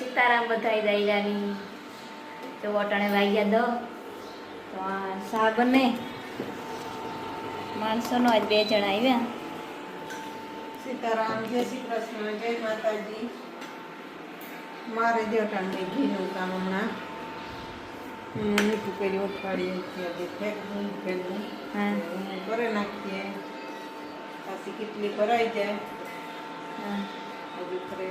સીતારામ બધાય દાયરાની તો વટાણે વાગ્યા દો તો આ શા બને. માણસોનો આજ બે જણા આવ્યા. સીતારામ જય શ્રી કૃષ્ણ જય માતાજી. મારે દેવટાણને ઘીનું કામ હમણાં. મીઠું કરી ઉઠાડીએ છીએ ફેંકવું ફેંકવું કરે નાખીએ. પાછી કેટલી ભરાઈ જાય. હજુ કરે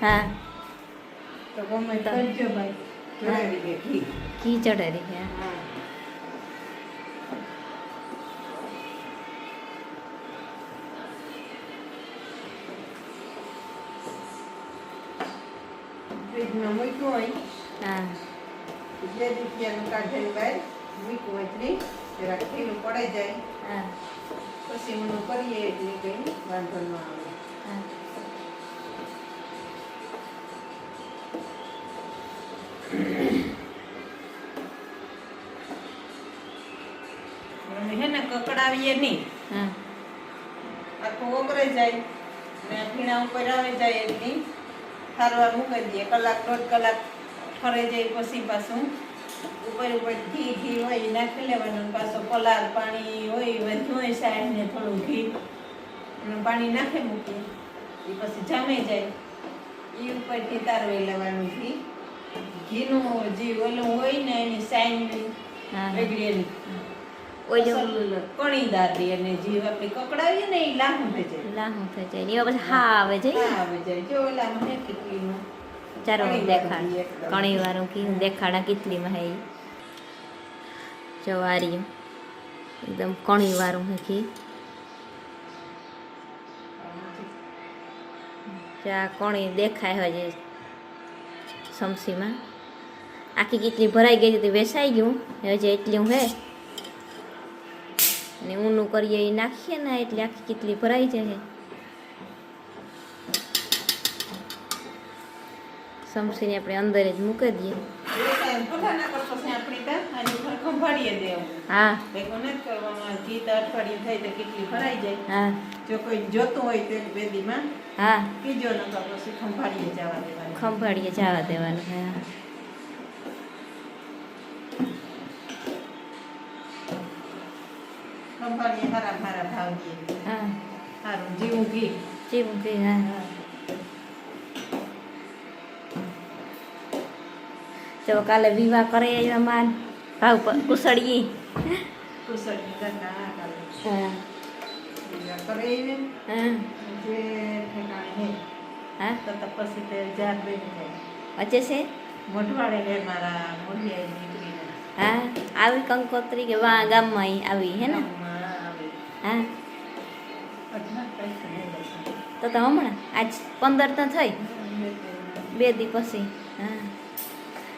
હા તો ગમે કરજો ભાઈ ચડાવી દે ઘી ઘી ચડેલી છે હા ફ્રીજમાં મૂક્યું હોય હા બે રૂપિયાનું કાઢીને બહાર મૂક્યું હોય ત્રી જરા ખીલું પડાઈ જાય હા પછી ઊંડું કરીએ એટલે કંઈ વાંધો ન આવે. હે. ને કકડાવીએ નહીં. આખું ઓગરાઈ જાય ને ભીણા ઉપર આવે જાય એટલી ઠારવા મૂકી દઈએ. કલાક દોઢ કલાક ફરે જાય પછી પાછું. ઉપર ઉપર ઘી ઘી હોય એ નાખી લેવાનું પાછો પલાળ પાણી હોય વધ્યું હોય સાઈડ ને થોડું ઘી. અને પાણી નાખી મૂકીએ એ પછી જામે જાય. એ ઉપરથી તારવી લેવાનું ઘી. ઘીનું જે ઓલું હોય ને એની સાઈન દાદી કણીદાર રે અને જે આપણે કકડાવીએ ને એ લાહું થઈ જાય. લાહું થઈ જાય એવા પછી હા આવે છે હા, આવે જાય. જો ઓલા ને કેટલીનું ચાલો કણી દેખાડ વાળું એકદમ. કણી વાળું ઘી દેખાડા કેટલીમાં હે ઈ. જો આ રહ્યું એકદમ કણી વાળું હે ઘી જો આ કણી દેખાય હજી સમસીમાં આખી કેટલી ભરાઈ ગઈ હતી વેસાઈ ગયું હજી એટલી હે અને ઊનું કરીએ એ નાખીએ ને એટલે આખી કેટલી ભરાઈ જાય સમસીને આપણે અંદર જ મૂકી દઈએ ના. હા. ઘી તો તો. હા જો કોઈ જોતું હોય તો એક હા કીજો નકર પછી ખંભાળીએ જવા દેવાની. ખંભાળીએ જવા દેવાનું હા ખંભાળીએ હારા હારા ભાવ દઈએ. હા હારું જીવું ઘી. જીવું કે હા તો કાલે વિવાહ કરે જાત ભાવ કુસળીએ. વચ્ચે છે? હે? આવી કંકોત્રી કે વા ગામમાં આવી હે ને? હા. તો હમણાં આજ પંદર તો થઈ. બે દી પછી. હા.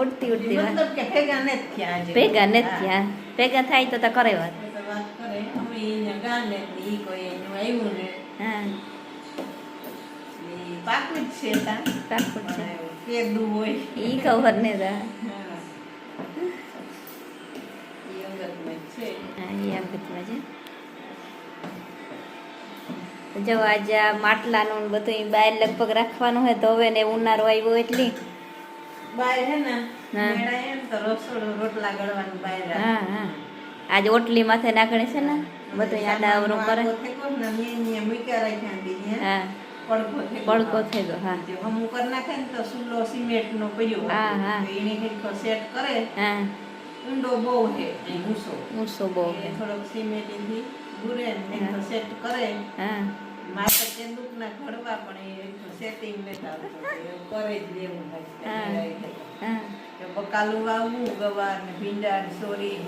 ઉડતી ઉડતી વાત. ભેગા ને થયા ભેગા. થયા. તો તો કરે વાત. ખબર ને જ આજે આ માટલાનું ને બધું બહાર લગભગ રાખવાનું હોય તો હવે ને ઉનાળો આવ્યો એટલી. બહાર હે ને હા. એમ તો રસોડું રોટલા ગળવાનું બાય હા હા. આજે ઓટલી માથે નાખણે છે ને બધું આડા અવરું કરે. ને ને હા. પડકો થઈ ગયો. હા. કરી નાખે ને તો સુલો સિમેન્ટનો પડ્યો હા, હા. એને સેટ કરે. હા. ઊંડો બહુ હે ઊંસો. ઊંચો. બહુ થોડોક સિમેન્ટ ને સેટ કરે. હા. માથે ચેન્દુકના ઘડવા પણ એ હેરખો સેટિંગ લેતા કરે જ લેવું હા. હોય. બકાલું વાવવું ગવાર ને ભીંડા ને સોરી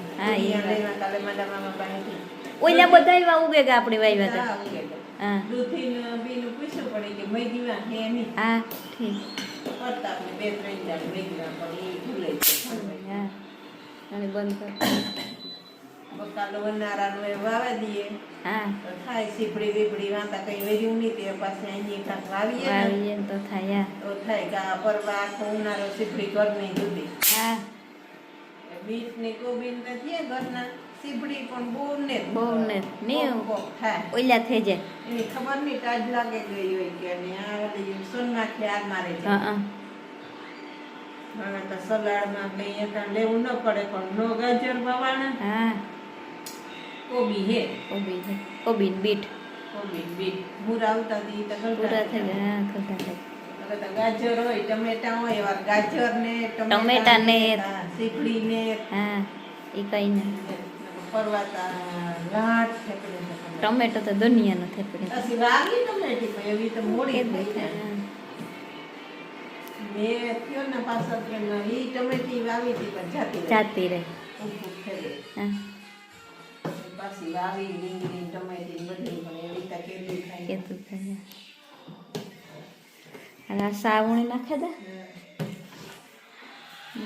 લેવા કાલે મારા મામા પાસેથી. ઓલા બધા ઉગે ગયા આપણી હા, હતા દૂધી તો. બીનું પૂછ્યું પડે કે મૈદીમાં હે નહીં. હા ઠીક. પડતા આપણે બે ત્રણ મૈદીમાં પણ એ અને બંધ બકાલો વનારાનું એ વાવા દઈએ. હા. તો થાય સીપડી બીપડી વાંતા કઈ વેર્યું નહીં તે પાસે અહીં કાંક વાવીએ ને. વાવીએ ને તો થાય તો થાય કે આ પરવા આખો ઉનાળો સીપડી ઘર નહીં હા. બીટ ને કોબીન તો ઘરના સીપડી પણ બહુ ને બહુ ને નહીં. ઓલા થઈ જાય. એની ખબર નહીં તાજ લાગે ગઈ હોય કે અને આ ઓલી સોનમાંથી આગ મારે છે. હા હા. તો સલાડમાં કઈ લેવું ન પડે પણ નો ગાજર બવાણા હા. કોબી હે કોબી છે કોબી ને બીટ કોબી બીટ મૂરા આવતા દી તો ગલતા પૂરા થઈ ગયા હા ખોટા થઈ હવે તો ગાજર હોય ટમેટા હોય એવા ગાજર ને ટમેટા ને હા, સીપડી ને હા એ કઈ નહીં પરવાતા લાટ ઠેકડે ઠેકડે. ટમેટો તો દુનિયાનો થેપડી પછી વાવી ટમેટી પણ એવી તો મોડી એ થઈ દેખાય જાય. મેં થયો ને પાછળ કે ન, ઈ ટમેટી વાવી હતી પણ જાતી રહી. જાતી રહે ઊભું થઈ ગઈ. હા પાછી વાવી રીંગણી ટમેટી બધું પણ એવી રીતે કેરી થાય. કેતું થાય. અને આ સાવણી નાખે દે.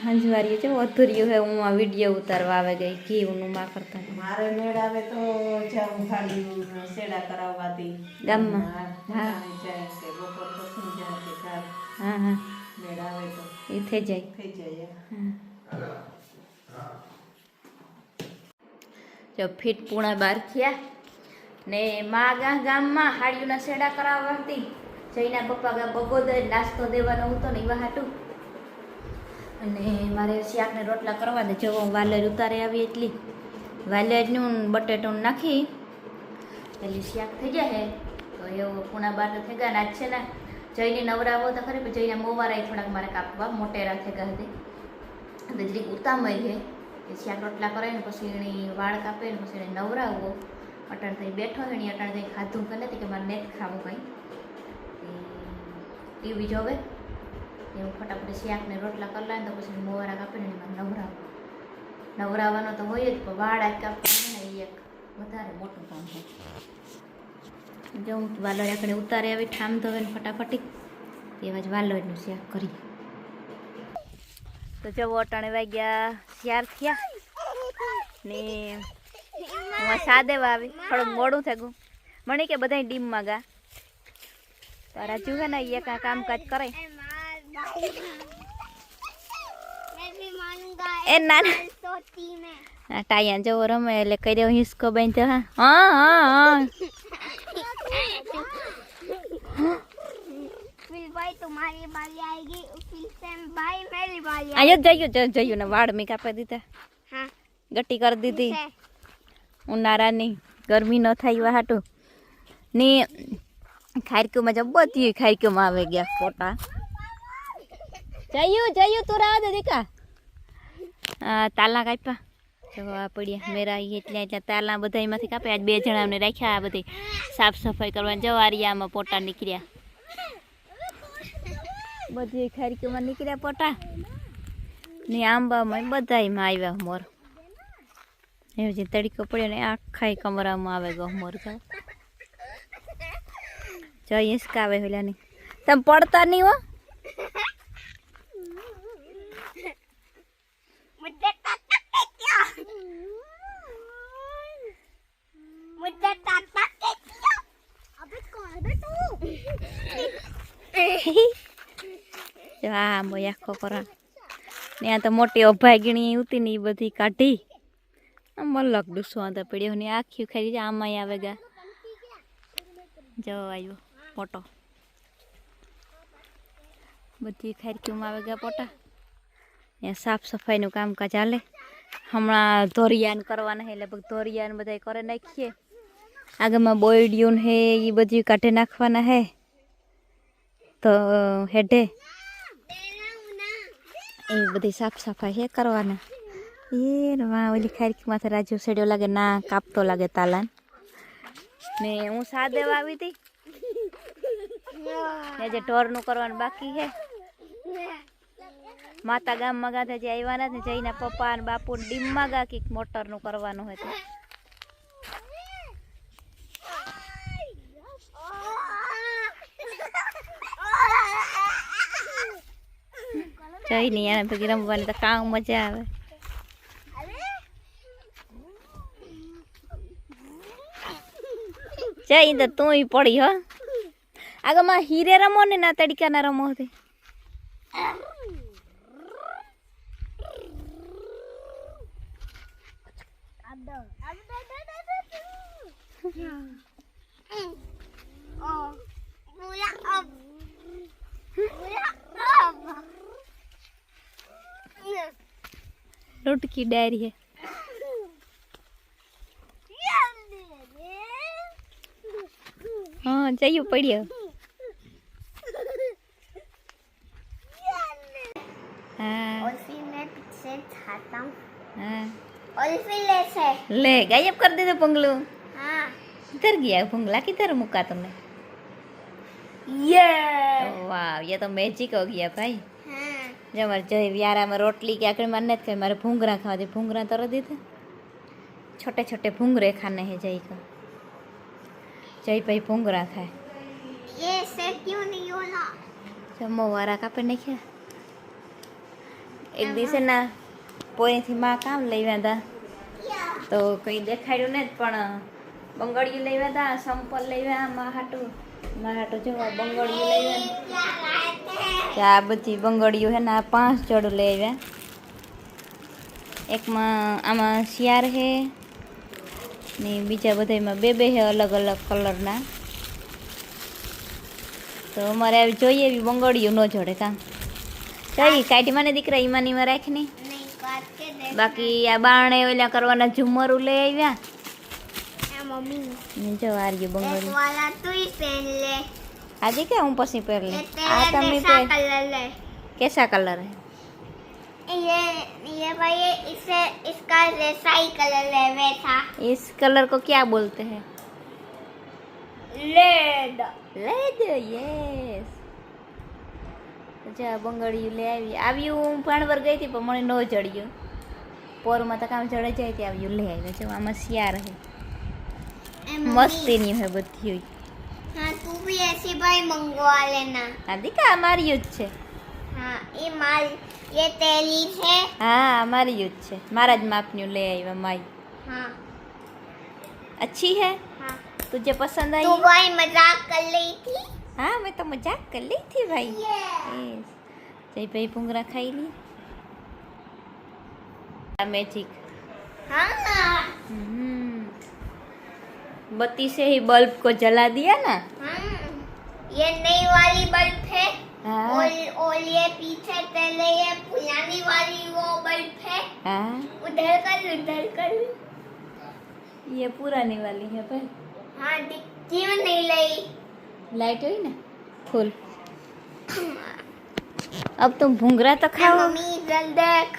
હંજવારી છે અધૂર્યું હે હું આ વીડિયો ઉતારવા આવે ગઈ ઘીનું માં કરતા મારે મેળ આવે તો જાઉં ખાલી સેડા કરાવવાથી. ગામમાં? હા. જાય બપોર પછી જાય કે હા હા. મેળ આવે તો. એ થઈ જાય. થઈ જાય હા. જો ફીટ પૂણા બાર થયા ને મા ગા ગામમાં હાડીઓના શેડા કરાવવા હતી. જઈના પપ્પા ગા બગોદર નાસ્તો દેવાનો હતો ને એવા હાટું. અને મારે શાકને રોટલા કરવા દે જો હું વાલેર ઉતારે આવી એટલી. વાલેરનું બટેટું નાખી. એટલે શાક થઈ જાય તો એવો પૂણા બાર થઈ ગયા આજ છે ને જઈને નવરાવો તો ખરે જઈને મોવારા થોડાક મારે કાપવા, મોટેરા થઈ ગયા હતી જરીક ઉતામય છે એ આ રોટલા કરાવીને પછી એણે વાળ કાપે ને પછી એને નવરાવવો અટાણ થઈ બેઠો એણે અટાણ થઈ ખાધું કરે કે મારે નથી ખાવું કંઈ. ટીવી જોવે. એવું ફટાફટ શાક રોટલા કરી લાવીને તો પછી મોવારા કાપીને એમાં નવરાવો. નવરાવવાનો તો હોય જ, પણ વાળ આ કાપવાને એ એક વધારે મોટું કામ છે. જો હું વાલોર આખડે ઉતારે આવી ઠામ ધોવે ને ફટાફટી, એવા જ વાલોડનું શાક કરી તો જવો અટાણે વાગ્યા ચાર થયા ને હું આ સાદેવા આવી થોડુંક મોડું થયું મને કે બધા ડીમમાં ગા તારા જુ હે ને એ કાં કામકાજ કરે એ ના ના આ ટાયા જવો રમે એટલે કર્યો હિસકો બાંધ્યો હા હા હા ભાઈ ને વાળ મેં કાપી દીધા. ગટ્ટી કરી દીધી. ઉનાળાની ગરમી ન થાય એવા ની ને ખારકીમાં જબ્બો હતી ખારકીમાં આવે ગયા ફોટા. જયું જયું તું રાહ દીકા તાલા કાપ્યા. જવા પડ્યા. મેરા એટલે એટલે તાલા બધા એમાંથી કાપ્યા. બે જણાને રાખ્યા આ બધી સાફ સફાઈ કરવાની. જવા રહ્યા આમાં પોટા નીકળ્યા. બધી ખારકીમાં નીકળ્યા પોટા ને આંબામાં બધાયમાં આવ્યા મોર એવું જે તડકો પડ્યો ને આખા કમરામાં આવે ગો મોર જાવ જો હિંચકા આવે ઓલાની તમે પડતા નહીં હો मुझे જો આ આંબો આખો કરા ત્યાં તો મોટી અભાગીણી ઉતી ને એ બધી કાઢી. મલક ડૂસો તો પડ્યો ને આખી ખાઈ આમાં આવે ગયા જો આવ્યો ફોટો બધી ખારકીમાં આવે ગયા પોટા. અહીંયા સાફ સફાઈનું કામકાજ ચાલે હમણાં ધોરિયાન કરવાના હે, લગભગ ધોરિયાન બધા કરે નાખીએ. આગળમાં બોયડિયું હે એ બધું કાઢી નાખવાના હે. તો હેડે એ બધી સાફ સફાઈ હે કરવાના. એ રવા ઓલી ખારકી માથે રાજુ સડ્યો લાગે, ના કાપતો લાગે તાલાન. ને હું સાદે આવી હતી ને જે ઢોરનું કરવાનું બાકી હે. માતા ગામમાં ગાતા જે આવ્યા નથી જઈના પપ્પા ને બાપુ ડીમમાં ગા કંઈક મોટરનું કરવાનું હતું જઈ નહીં એને ભેગી રમવાની તો કામ મજા આવે. જઈ તો તું પડી, હો. આગળમાં હીરે રમો ને ના તડકાના રમો હતી फ्रूट की डायरी है। हाँ चाहिए पड़िए हाँ। हाँ। ले गायब कर दे तो पंगलू। किधर गया पंगला? किधर मुक्का तुमने? ये। वाह ये तो मैजिक हो गया भाई। જો મારે જોઈ વ્યારામાં રોટલી કે આકડી મારે નથી ખાઈ મારે ભૂંગરા ખાવા જોઈએ ભૂંગરા તરત દીધા છોટે છોટે ભૂંગરે ખાને હે જય કો જય ભાઈ ભૂંગરા ખાય જમો વારા કાપી નાખ્યા એક દિવસે ના પોઈથી માં કામ લઈ હતા તો કંઈ દેખાડ્યું નથી પણ બંગડીયું લઈ હતા સંપલ લઈ આવ્યા માં હાટું મારા જોવા બંગડીઓ લઈ આવ્યા આ બધી બંગડીઓ હે ને આ પાંચ જડ લઈ આવ્યા. એકમાં આમાં શિયાર હે ને બીજા બધામાં બે બે હે અલગ અલગ કલરના. તો અમારે આવી જોઈએ એવી બંગડીઓ ન જડે કામ ચાલી કાઢી મને દીકરા માં ઈમાનીમાં રાખને. બાકી આ બારણે ઓલા કરવાના ઝુમરું લઈ આવ્યા. ए मम्मी ને જો આ રહ્યું एक બંગડી वाला तू ही पहन ले આજે કે હું પછી પહેર લે ये આ तेरा તમે जैसा પહેર कलर ले કેસા કલર હે ये ये भाई ये इसे इसका जैसा ही कलर है वैसा इस कलर को क्या बोलते हैं रेड લેડ યસ જા બંગડિયું લઈ આવી આવ્યું હું ભાણવર ગઈ હતી પણ મને ન જડ્યું પોરમાં તો કામ ચડે જાય ત્યાં આવ્યું લઈ આવ્યું જો આમાં શિયાર હે મસ્તીની હે બધી હોય हाँ तू भी ऐसी भाई मंगवा लेना આ દીકા અમારી જ છે हाँ ये माल ये तेली है હા અમારી જ છે મારા જ માપની લઈ આવ્યા માઈ हाँ अच्छी है हाँ तुझे पसंद आई तू भाई मजाक कर रही थी हाँ मैं तो मजाक कर ली थी भाई यस जय भाई भूंगरा खाई ली मैजिक हाँ हम्म। बत्ती से ही बल्ब को जला दिया ना? हाँ ये नई वाली बल्ब है। हाँ। और और ये पीछे पहले ये पुरानी वाली वो बल्ब है। हाँ। उधर कर उधर कर। ये पुरानी वाली है भाई हाँ दिखती में नहीं लगी लाइट हुई ना? फुल अब तुम भूंगरा तो खाओ। मम्मी देख।